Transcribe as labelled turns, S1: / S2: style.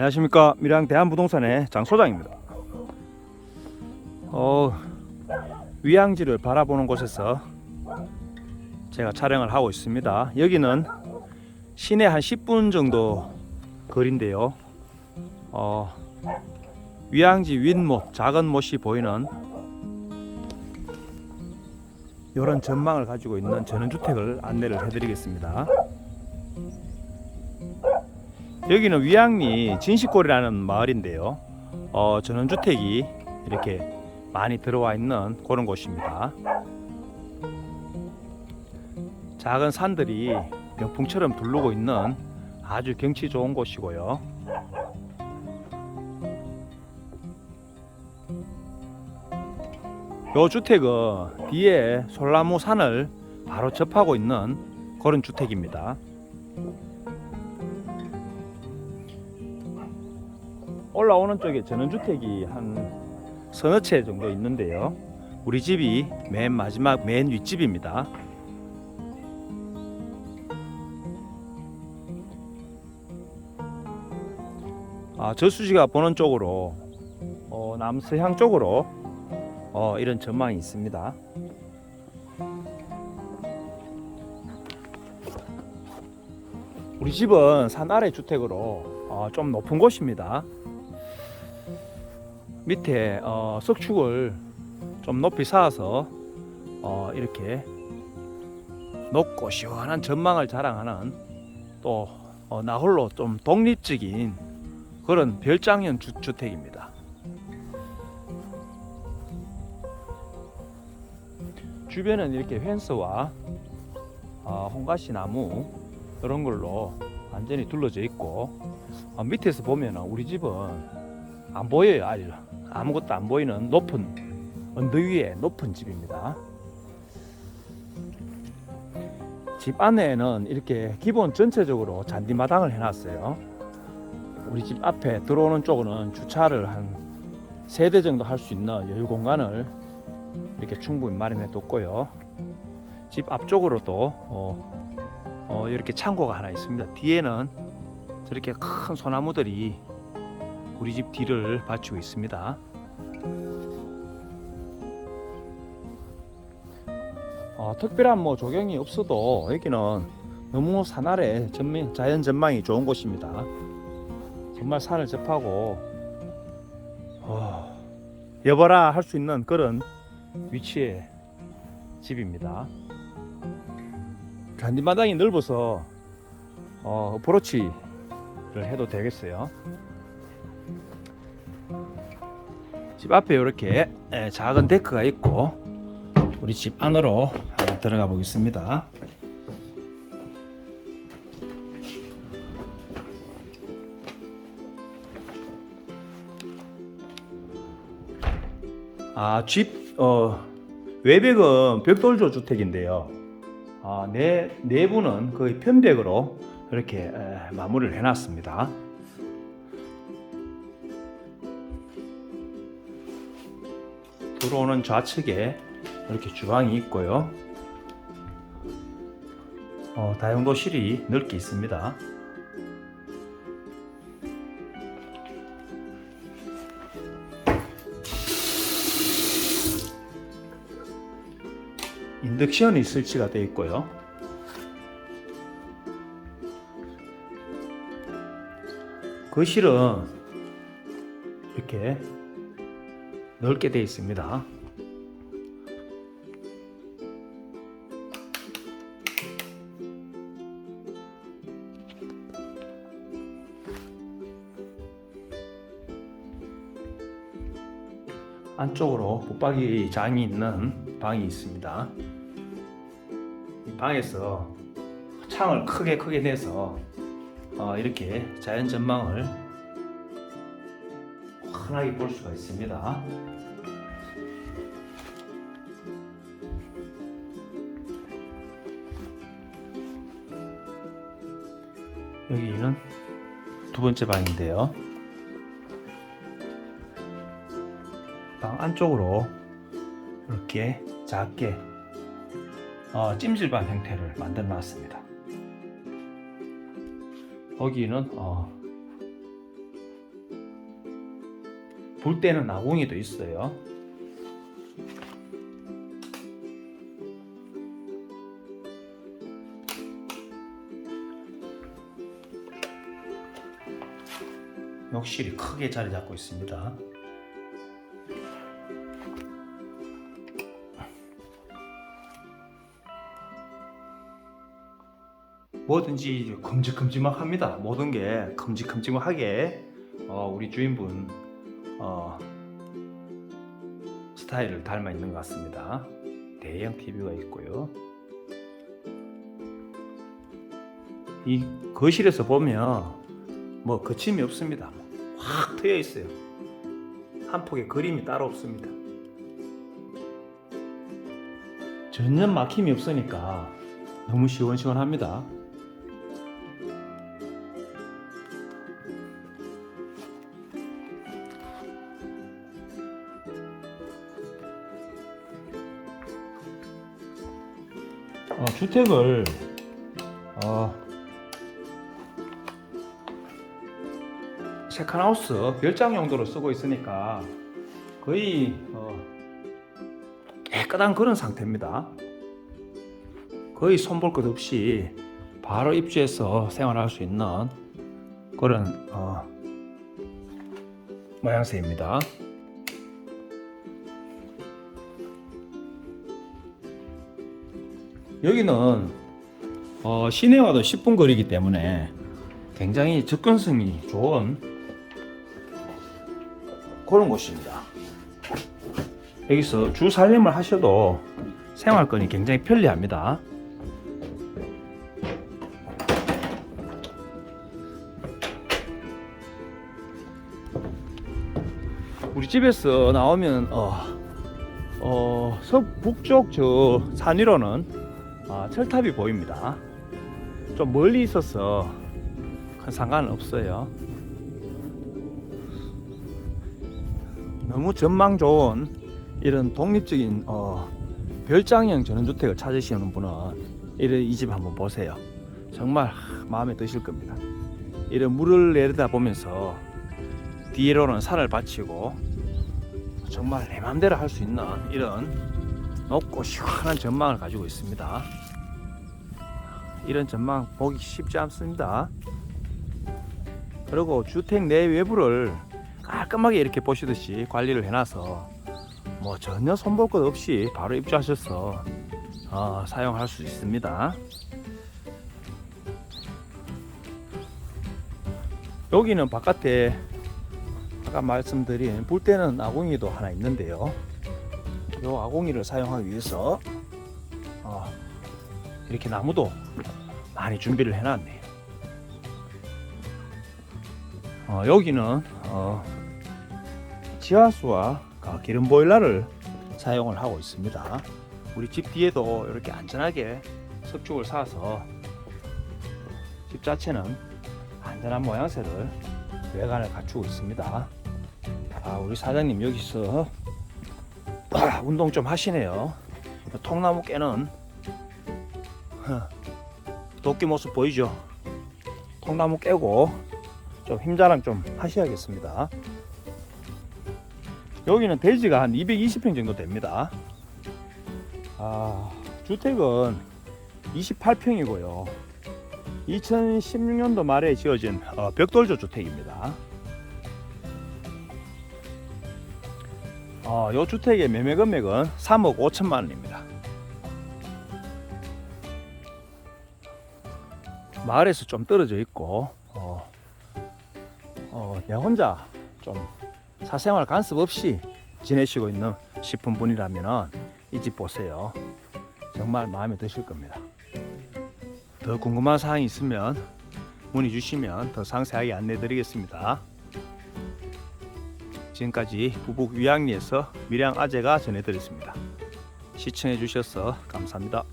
S1: 안녕하십니까 밀양 대한부동산의 장 소장입니다. 어, 위양지를 바라보는 곳에서 제가 촬영을 하고 있습니다. 여기는 시내 한 10분 정도 거리인데요. 어, 위양지 윗못 작은 못이 보이는 이런 전망을 가지고 있는 전원주택을 안내를 해드리겠습니다. 여기는 위양리 진식골이라는 마을인데요. 어, 전원주택이 이렇게 많이 들어와 있는 그런 곳입니다. 작은 산들이 병풍처럼 둘르고 있는 아주 경치 좋은 곳이고요. 요 주택은 뒤에 솔나무 산을 바로 접하고 있는 그런 주택입니다. 올라오는 쪽에 전원주택이 한 서너 채 정도 있는데요. 우리 집이 맨 마지막 맨 윗집입니다. 아, 저수지가 보는 쪽으로 어, 남서향 쪽으로 어, 이런 전망이 있습니다. 우리 집은 산 아래 주택으로 어, 좀 높은 곳입니다. 밑에 어, 석축을 좀 높이 쌓아서 어, 이렇게 높고 시원한 전망을 자랑하는 또 어, 나홀로 좀 독립적인 그런 별장형 주, 주택입니다. 주변은 이렇게 펜스와 어, 홍가시 나무 이런 걸로 완전히 둘러져 있고 어, 밑에서 보면 우리 집은 안 보여요 아주 아무것도 안 보이는 높은 언덕 위에 높은 집입니다. 집 안에는 이렇게 기본 전체적으로 잔디마당을 해놨어요. 우리 집 앞에 들어오는 쪽은 주차를 한 세 대 정도 할 수 있는 여유 공간을 이렇게 충분히 마련해 뒀고요. 집 앞쪽으로도 어, 어, 이렇게 창고가 하나 있습니다. 뒤에는 저렇게 큰 소나무들이 우리 집 뒤를 받치고 있습니다. 어, 특별한 뭐 조경이 없어도 여기는 너무 산 아래 전면, 자연 전망이 좋은 곳입니다. 정말 산을 접하고 어, 여보라 할 수 있는 그런 위치의 집입니다. 잔디마당이 넓어서 어, 어프로치를 해도 되겠어요. 집 앞에 이렇게 작은 데크가 있고 우리 집 안으로 들어가 보겠습니다. 아, 집 어, 외벽은 벽돌조 주택인데요. 아, 내 내부는 거의 편백으로 이렇게 에, 마무리를 해놨습니다. 들어오는 좌측에 이렇게 주방이 있고요. 어, 다용도실이 넓게 있습니다. 인덕션이 설치가 되어 있고요. 거실은 이렇게 넓게 되어 있습니다. 안쪽으로 붙박이 장이 있는 방이 있습니다. 이 방에서 창을 크게 크게 내서 어, 이렇게 자연 전망을 환하게 볼 수가 있습니다. 여기는 두 번째 방인데요. 방 안쪽으로 이렇게 작게 어, 찜질방 형태를 만들어 놨습니다. 거기는 어, 불 때는 아궁이도 있어요. 욕실이 크게 자리 잡고 있습니다. 뭐든지 큼직큼직합니다. 모든 게 큼직큼직하게 어, 우리 주인분 어, 스타일을 닮아 있는 것 같습니다. 대형 TV가 있고요. 이 거실에서 보면 뭐 거침이 없습니다. 확 트여 있어요. 한 폭의 그림이 따로 없습니다. 전혀 막힘이 없으니까 너무 시원시원합니다. 어, 주택을 어, 세컨하우스 별장 용도로 쓰고 있으니까 거의 어, 깨끗한 그런 상태입니다. 거의 손볼 것 없이 바로 입주해서 생활할 수 있는 그런 어, 모양새입니다. 여기는 어, 시내와도 10분 거리이기 때문에 굉장히 접근성이 좋은 그런 곳입니다. 여기서 주 살림을 하셔도 생활권이 굉장히 편리합니다. 우리 집에서 나오면 어, 어, 서북쪽 저 산 위로는 아, 철탑이 보입니다. 좀 멀리 있어서 큰 상관은 없어요. 너무 전망 좋은 이런 독립적인 어, 별장형 전원주택을 찾으시는 분은 이런 이 집 한번 보세요. 정말 하, 마음에 드실 겁니다. 이런 물을 내려다 보면서 뒤로는 산을 받치고 정말 내 맘대로 할 수 있는 이런 높고 시원한 전망을 가지고 있습니다. 이런 전망 보기 쉽지 않습니다. 그리고 주택 내 외부를 깔끔하게 이렇게 보시듯이 관리를 해놔서 뭐 전혀 손볼 것 없이 바로 입주하셔서 어, 사용할 수 있습니다. 여기는 바깥에 아까 말씀드린 불 때는 아궁이도 하나 있는데요. 이 아궁이를 사용하기 위해서 어, 이렇게 나무도 많이 준비를 해놨네요. 어, 여기는 어, 지하수와 어, 기름 보일러를 사용을 하고 있습니다. 우리 집 뒤에도 이렇게 안전하게 석축을 쌓아서 집 자체는 안전한 모양새를 외관을 갖추고 있습니다. 아, 우리 사장님 여기서 아, 운동 좀 하시네요. 통나무 깨는 어, 도끼 모습 보이죠? 통나무 깨고 좀 힘자랑 좀 하셔야겠습니다. 여기는 대지가 한 220평 정도 됩니다. 아, 주택은 28평이고요. 2016년도 말에 지어진 어, 벽돌조 주택입니다. 어, 이 주택의 매매 금액은 3억 5천만 원입니다. 마을에서 좀 떨어져 있고, 어, 어, 내 혼자 좀 사생활 간섭 없이 지내시고 있는 싶은 분이라면 이 집 보세요. 정말 마음에 드실 겁니다. 더 궁금한 사항이 있으면 문의 주시면 더 상세하게 안내 드리겠습니다. 지금까지 부북 위양리에서 밀양 아재가 전해드렸습니다. 시청해 주셔서 감사합니다.